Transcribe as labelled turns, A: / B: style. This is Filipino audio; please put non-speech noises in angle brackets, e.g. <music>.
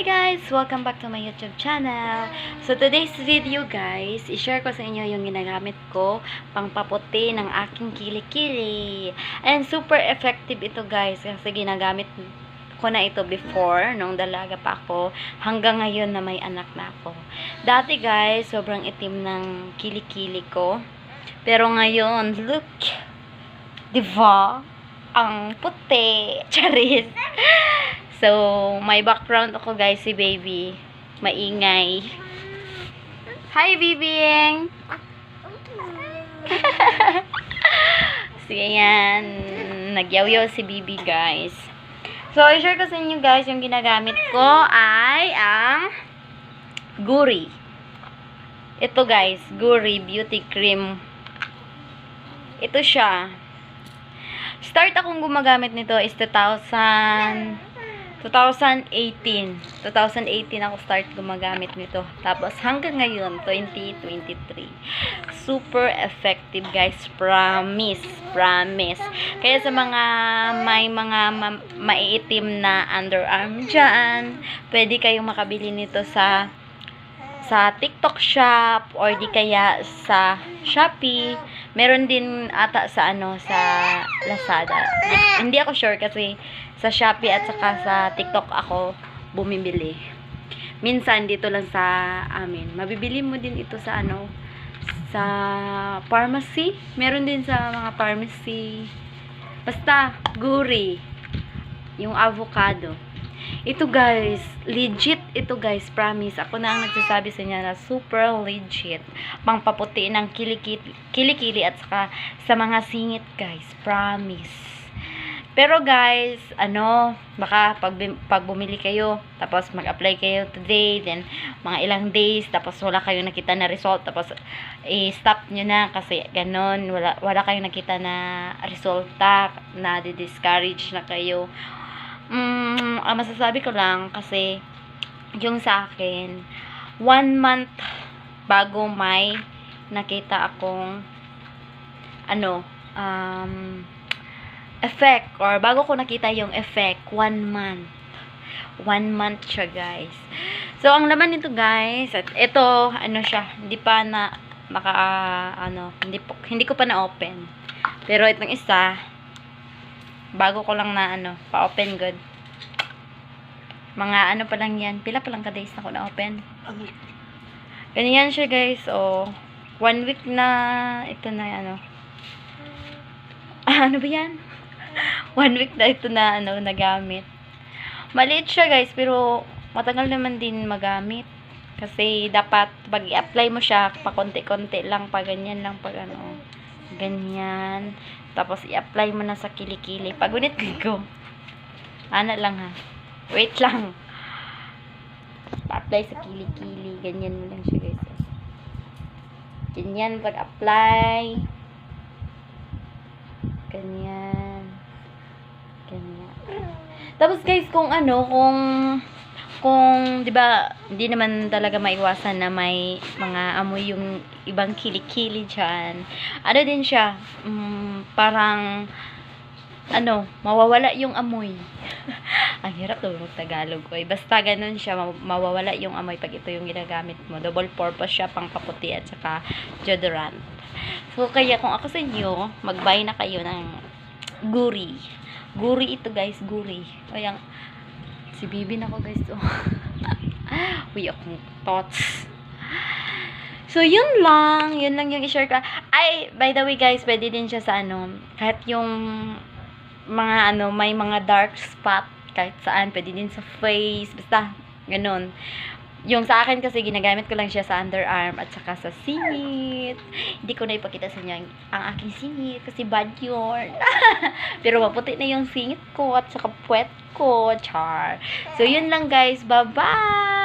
A: Hi guys! Welcome back to my YouTube channel. So today's video guys, i-share ko sa inyo yung ginagamit ko pangpaputi ng aking kilikili. And super effective ito guys kasi ginagamit ko na ito before nung dalaga pa ako hanggang ngayon na may anak na ako. Dati guys, sobrang itim ng kilikili ko. Pero ngayon, look! Diba? Ang puti! <laughs> Charis! So, may background ako guys, si baby. Maingay. Hi, bibing! <laughs> Sige yan. Nagyaw-yaw si bibi guys. So, i-share ko sa inyo guys, yung ginagamit ko ay ang Guri. Ito guys, Guri Beauty Cream. Ito siya. Start akong gumagamit nito is 2000 2018. 2018 ako start gumagamit nito. Tapos hanggang ngayon, 2023. Super effective guys. Promise. Promise. Kaya sa mga may mga ma- maiitim na underarm dyan, pwede kayong makabili nito sa sa TikTok shop or di kaya sa Shopee. Meron din ata sa ano sa Lazada. Di- hindi ako sure kasi sa Shopee at saka sa TikTok ako bumibili. Minsan dito lang sa amin. Mabibili mo din ito sa ano sa pharmacy. Meron din sa mga pharmacy. Basta guri. Yung avocado. Ito guys, legit ito guys, promise. Ako na ang nagsasabi sa inyo na super legit. Pangpaputi ng kilikili, at saka sa mga singit guys, promise. Pero guys, ano, baka pag, pag bumili kayo, tapos mag-apply kayo today, then mga ilang days, tapos wala kayong nakita na result, tapos i-stop nyo na kasi ganon, wala, wala kayong nakita na resulta, na discourage na kayo. Mm, ang masasabi ko lang kasi yung sa akin, one month bago may nakita akong ano, um, effect or bago ko nakita yung effect, one month. One month siya, guys. So, ang laman nito, guys, at ito, ano siya, hindi pa na, maka, ano, hindi, po, hindi ko pa na-open. Pero itong isa, bago ko lang na, ano, pa-open good. Mga ano pa lang yan, pila pa lang ka-days na ko na-open. Ganyan siya, guys, o, one week na, ito na, ano, ah, ano ba yan? <laughs> one week na ito na, ano, nagamit. Maliit siya, guys, pero matagal naman din magamit. Kasi dapat pag i-apply mo siya, pa konti-konti lang, pa ganyan lang, pag ano, ganyan. Tapos i-apply mo na sa kilikili. Pag unit ko, ana lang ha. Wait lang. Pa-apply sa kilikili, ganyan mo lang siya, guys. Ganyan pag-apply. Ganyan. Ganyan. Tapos guys, kung ano, kung kung 'di ba, hindi naman talaga maiwasan na may mga amoy yung ibang kilikili diyan. Ano din siya, mm, parang ano, mawawala yung amoy. <laughs> Ang hirap daw mag Tagalog ko. Basta ganun siya, maw- mawawala yung amoy pag ito yung ginagamit mo. Double purpose siya, pang kaputi at saka deodorant. So, kaya kung ako sa inyo, mag-buy na kayo ng guri. Guri ito guys, guri. Kaya, si Bibi na ko guys. Oh. <laughs> Uy, akong thoughts. So, yun lang. Yun lang yung i-share ko. Ay, by the way guys, pwede din siya sa ano, kahit yung mga ano, may mga dark spot kahit saan, pwede din sa face, basta, ganun. Yung sa akin kasi ginagamit ko lang siya sa underarm at saka sa singit. Hindi ko na ipakita sa inyo ang, aking singit kasi bad yun. <laughs> Pero maputi na yung singit ko at saka puwet ko. Char. So, yun lang guys. Bye-bye!